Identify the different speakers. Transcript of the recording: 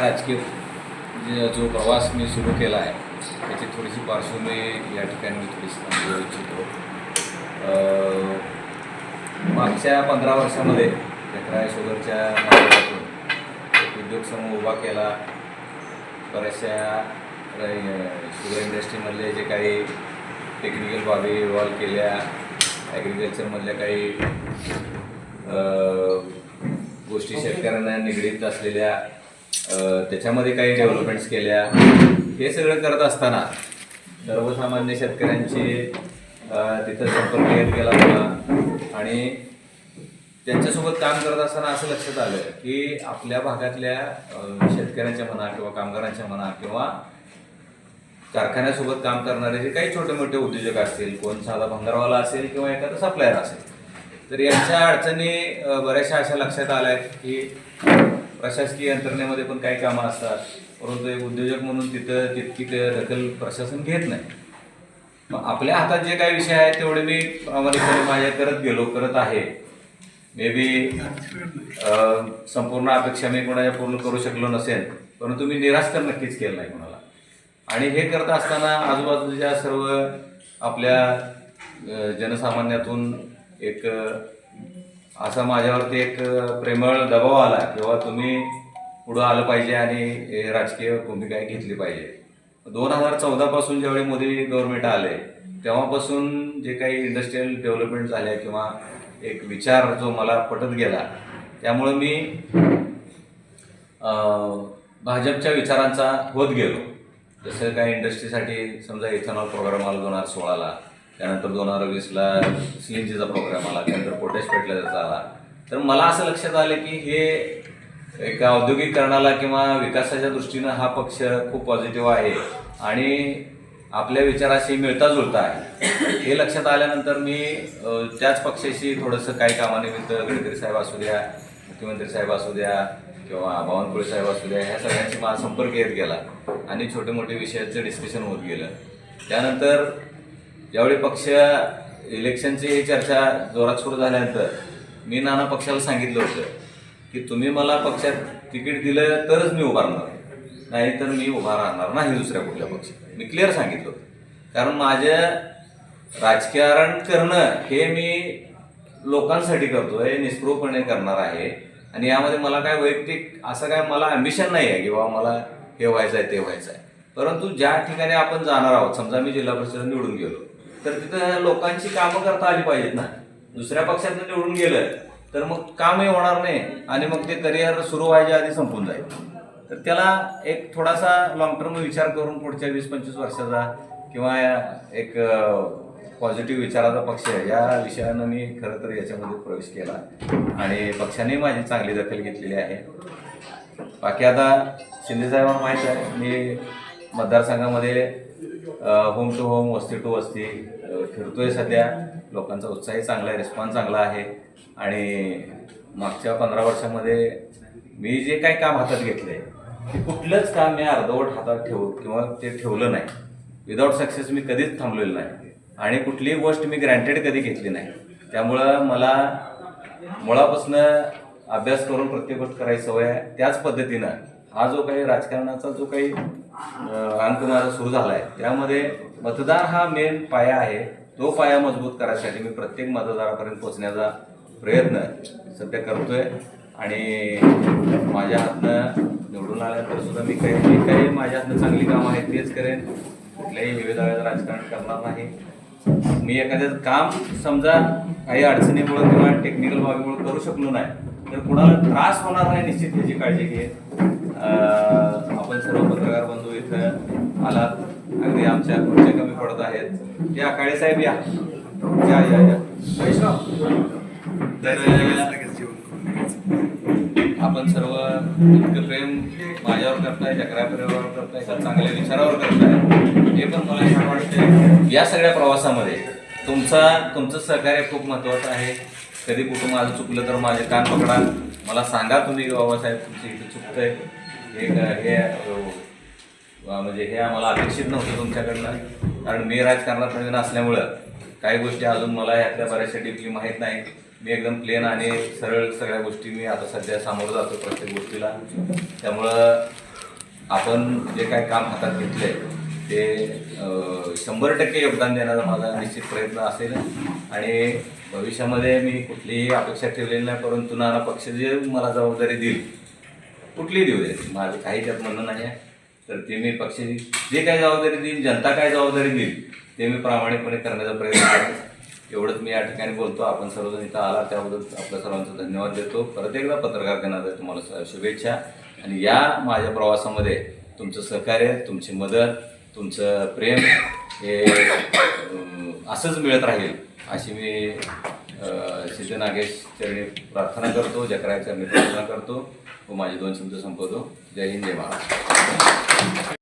Speaker 1: राजकीय जो प्रवास मी सुरू केला आहे त्याची थोडीशी पार्श्वभूमी या ठिकाणी मी थोडीशी सांगू इच्छितो. मागच्या पंधरा वर्षामध्ये जकराय शुगरच्या माध्यमातून एक उद्योग समूह उभा केला. बऱ्याचशा शुगर इंडस्ट्रीमधले जे काही टेक्निकल बाबी इव्हॉल्व केल्या ॲग्रिकल्चरमधल्या काही गोष्टी शेतकऱ्यांना निगडीत असलेल्या त्याच्यामध्ये काही डेव्हलपमेंट्स केल्या. हे सगळं करत असताना सर्वसामान्य शेतकऱ्यांची तिथं संपर्क येत गेला मला आणि त्यांच्यासोबत काम करत असताना असं लक्षात आलं की आपल्या भागातल्या शेतकऱ्यांच्या म्हणा किंवा कामगारांच्या म्हणा किंवा कारखान्यासोबत काम करणारे जे काही छोटे मोठे उद्योजक असतील कोण साधा भंगारवाला असेल किंवा एखादा सप्लायर असेल तर यांच्या अडचणी बऱ्याचशा अशा लक्षात आल्या आहेत की प्रशासकीय यंत्रणेमध्ये पण काही कामं असतात. परंतु एक उद्योजक म्हणून तिथं तितकी ते दखल प्रशासन घेत नाही. मग आपल्या हातात जे काही विषय आहेत तेवढे मी प्रामाणिकपणे माझ्या करत गेलो करत आहे. मे बी संपूर्ण अपेक्षा मी कोणाच्या पूर्ण करू शकलो नसेल परंतु मी निराश तर नक्कीच केलं नाही कोणाला. आणि हे करत असताना आजूबाजूच्या सर्व आपल्या जनसामान्यातून एक असा माझ्यावरती एक प्रेमळ दबाव आला किंवा तुम्ही पुढं आलं पाहिजे आणि हे राजकीय भूमिका घेतली पाहिजे. दोन हजार चौदापासून ज्यावेळी मोदी गव्हर्नमेंट आले तेव्हापासून जे काही इंडस्ट्रीयल डेव्हलपमेंट झाले किंवा एक विचार जो मला पटत गेला त्यामुळं मी भाजपच्या विचारांचा होत गेलो. जसं काही इंडस्ट्रीसाठी समजा इथेनॉल प्रोग्राम आला दोन हजार सोळाला त्यानंतर दोन हजार वीसला सीएनजीचा प्रोग्राम आला त्यानंतर पोटेश पेटल्याचा आला. तर मला असं लक्षात आलं की हे एका औद्योगिकरणाला किंवा विकासाच्या दृष्टीनं हा पक्ष खूप पॉझिटिव्ह आहे आणि आपल्या विचाराशी मिळता जुळता आहे. हे लक्षात आल्यानंतर मी त्याच पक्षाशी थोडंसं काही कामानिमित्त गडकरी साहेब असू द्या मुख्यमंत्री साहेब असू द्या किंवा बावनकुळे साहेब असू द्या ह्या सगळ्यांशी माझा संपर्क येत गेला आणि छोटे मोठे विषयाचं डिस्कशन होत गेलं. त्यानंतर ज्यावेळी पक्ष इलेक्शनची ही चर्चा जोरात सुरू झाल्यानंतर मी नाना पक्षाला सांगितलं होतं की तुम्ही मला पक्षात तिकीट दिलं तरच मी उभारणार. नाही तर मी उभा राहणार नाही दुसऱ्या कुठल्या पक्षात. मी क्लिअर सांगितलं होतं. कारण माझं राजकारण करणं हे मी लोकांसाठी करतोय निस्पृहपणे करणार आहे. आणि यामध्ये मला काय वैयक्तिक असं काय मला अम्बिशन नाही आहे की बाबा मला हे व्हायचं आहे ते व्हायचं आहे परंतु ज्या ठिकाणी आपण जाणार आहोत समजा मी जिल्हा परिषद निवडून गेलो तर तिथं लोकांची कामं करता आली पाहिजेत ना. दुसऱ्या पक्षातनं निवडून गेलं तर मग कामही होणार नाही आणि मग ते करिअर सुरू व्हायच्या आधी संपून जाईल. तर त्याला एक थोडासा लॉंग टर्म विचार करून पुढच्या वीस पंचवीस वर्षाचा किंवा एक पॉझिटिव्ह विचाराचा पक्ष आहे. या विषयानं मी खरं तर याच्यामध्ये प्रवेश केला आणि पक्षाने माझी चांगली दखल घेतलेली आहे. बाकी आता शिंदेसाहेबांना माहीत आहे मी मतदारसंघामध्ये होम टू होम वस्ती टू वस्ती फिरतोय सध्या. लोकांचा उत्साही चांगला आहे रिस्पॉन्स चांगला आहे. आणि मागच्या पंधरा वर्षामध्ये मी जे काही काम हातात घेतलंय ते कुठलंच काम मी अर्धवट हातात ठेवू किंवा ते ठेवलं नाही. विदाऊट सक्सेस मी कधीच थांबलेलं नाही. आणि कुठलीही गोष्ट मी ग्रँटेड कधी घेतली नाही. त्यामुळं मला मुळापासून अभ्यास करून प्रत्येक गोष्ट करायची सवय आहे. त्याच पद्धतीनं हा जो काही राजकारणाचा जो काही अं, माझा सुरू झाला आहे त्यामध्ये मतदार हा मेन पाया आहे. तो पाया मजबूत करायसाठी मी प्रत्येक मतदारापर्यंत पोहोचण्याचा प्रयत्न सध्या करतोय. आणि माझ्या हातनं निवडून आल्यानंतर सुद्धा मी काही जे काही माझ्या हातनं चांगली कामं आहेत तेच करेन. कुठल्याही विविध राजकारण करणार नाही. मी एखाद्याचं काम समजा काही अडचणीमुळे किंवा टेक्निकल बाबीमुळे करू शकलो नाही तर कुणाला त्रास होणार नाही निश्चित याची काळजी घे आपण सर्व पत्रकार बंधू इथं आलात. अगदी आमच्या खुर्च्या कमी पडत आहेत. या काळे साहेब या. या या या. आपण सर्व इतकं प्रेम माझ्यावर करताय चक्रा परिवारावर करताय का चांगल्या विचारावर करताय. हे पण मला छान वाटते या सगळ्या प्रवासामध्ये तुमचा तुमचं सहकार्य खूप महत्त्वाचं आहे. कधी कुठं माझं चुकलं तर माझे कान पकडा. मला सांगा तुम्ही बाबासाहेब तुमचं इथं चुकतंय. हे हे म्हणजे हे आम्हाला अपेक्षित नव्हतं तुमच्याकडनं. कारण मी राजकारणात नवीन असल्यामुळं काही गोष्टी अजून मला यातल्या बऱ्याचशा डीपली माहीत नाही. मी एकदम प्लेन आणि सरळ सगळ्या गोष्टी मी आता सध्या सामोरं जातो प्रत्येक गोष्टीला. त्यामुळं आपण जे काय काम हातात घेतलंय ते शंभर टक्के योगदान देण्याचा माझा निश्चित प्रयत्न असेल. आणि भविष्यामध्ये मी कुठलीही अपेक्षा ठेवलेली नाही परंतु नाना पक्ष जे मला जबाबदारी देईल कुठलीही देऊ दे माझं काही त्यात म्हणणं नाही आहे. तर ते मी पक्षाची जे काय जबाबदारी देईल जनता काय जबाबदारी देईल ते मी प्रामाणिकपणे करण्याचा प्रयत्न करेन एवढंच मी या ठिकाणी बोलतो. आपण सर्वजण इथं आला त्याबद्दल आपल्या सर्वांचा धन्यवाद देतो. परत एकदा पत्रकार दिनाच्या तुम्हाला शुभेच्छा. आणि या माझ्या प्रवासामध्ये तुमचं सहकार्य तुमची मदत तुमचं प्रेम हे असंच मिळत राहील अशी मी सिद्ध नागेश चरणी प्रार्थना करतो जकराच्या मी प्रार्थना करतो. व माझे दोन शब्द संपवतो. जय हिंद जय महाराष्ट्र.